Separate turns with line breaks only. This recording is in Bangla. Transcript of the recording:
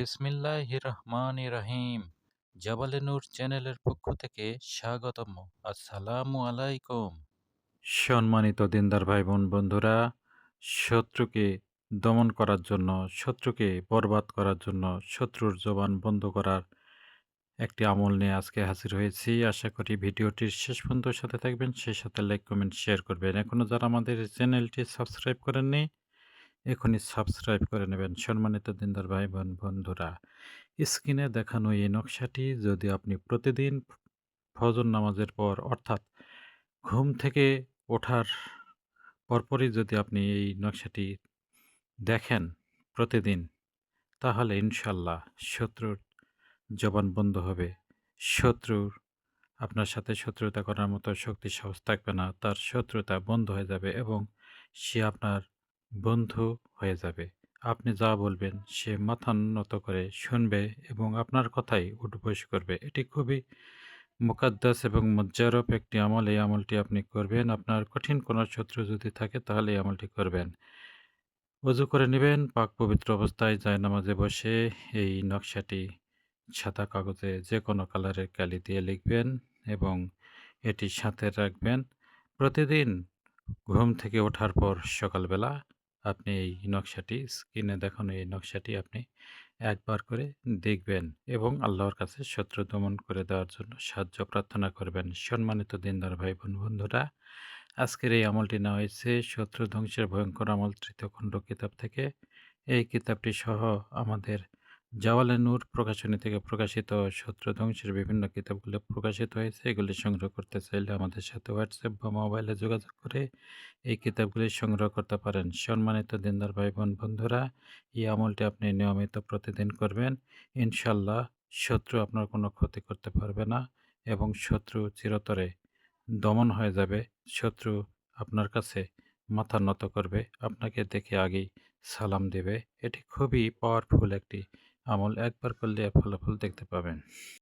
বিসমিল্লাহ রহমান রহিম জাবালে নূর চ্যানেলের পক্ষ থেকে স্বাগতম। আসসালামু আলাইকুম। সম্মানিত দিনদার ভাই বোন বন্ধুরা, শত্রুকে দমন করার জন্য, শত্রুকে বরবাদ করার জন্য, শত্রুর জবান বন্ধ করার একটি আমল নিয়ে আজকে হাজির হয়েছি। আশা করি ভিডিওটির শেষ পর্যন্ত সাথে থাকবেন, সেই সাথে লাইক কমেন্ট শেয়ার করবেন। এখনও যারা আমাদের চ্যানেলটি সাবস্ক্রাইব করেননি এখনই সাবস্ক্রাইব করে নেবেন। সম্মানিত দিনদার ভাই বোন বন্ধুরা, স্ক্রিনে দেখানো এই নকশাটি যদি আপনি প্রতিদিন ফজর নামাজের পর, অর্থাৎ ঘুম থেকে ওঠার পরপরই যদি আপনি এই নকশাটি দেখেন প্রতিদিন, তাহলে ইনশাল্লাহ শত্রুর জবান বন্ধ হবে। শত্রুর, আপনার সাথে শত্রুতা করার মতো শক্তি সাহস থাকবে না। তার শত্রুতা বন্ধ হয়ে যাবে এবং সে আপনার বন্ধু হয়ে যাবে। আপনি যা বলবেন সে মাথা নত করে শুনবে এবং আপনার কথাই উঠবস করবে। এটি খুবই মুকাদ্দাস এবং মজ্জারফ একটি আমল। এই আমলটি আপনি করবেন। আপনার কঠিন কোনো শত্রু যদি থাকে তাহলে এই আমলটি করবেন। অজু করে নেবেন, পাক পবিত্র অবস্থায় নামাজে বসে এই নকশাটি সাদা কাগজে যে কোনো কালারের কালি দিয়ে লিখবেন এবং এটি সাথে রাখবেন। প্রতিদিন ঘুম থেকে ওঠার পর সকালবেলা আপনি এই নকশাটি স্ক্রিনে দেখানো, এই নকশাটি আপনি একবার করে দেখবেন এবং আল্লাহর কাছে শত্রু দমন করে দেওয়ার জন্য সাহায্য, প্রার্থনা করবেন। সম্মানিত দিনদার ভাই বোন বন্ধুরা, আজকের এই আমলটি নেওয়া হয়েছে শত্রু ধ্বংসের ভয়ঙ্কর আমল তৃতীয় খণ্ড কিতাব থেকে। এই কিতাবটি সহ আমাদের জাওয়ালে নূর প্রকাশনী থেকে প্রকাশিত শত্রু ধ্বংসের বিভিন্ন কিতাবগুলো প্রকাশিত হয়েছে, এগুলি সংগ্রহ করতে চাইলে আমাদের সাথে হোয়াটসঅ্যাপ বা মোবাইলে যোগাযোগ করে এই কিতাবগুলি সংগ্রহ করতে পারেন। সম্মানিত দিনদার ভাই বোন বন্ধুরা, এই আমলটি আপনি নিয়মিত প্রতিদিন করবেন। ইনশাল্লাহ শত্রু আপনার কোনো ক্ষতি করতে পারবে না এবং শত্রু চিরতরে দমন হয়ে যাবে। শত্রু আপনার কাছে মাথা নত করবে, আপনাকে দেখে আগেই সালাম দেবে। এটি খুবই পাওয়ারফুল একটি আমল একবার করলে ফলাফল দেখতে পাবেন।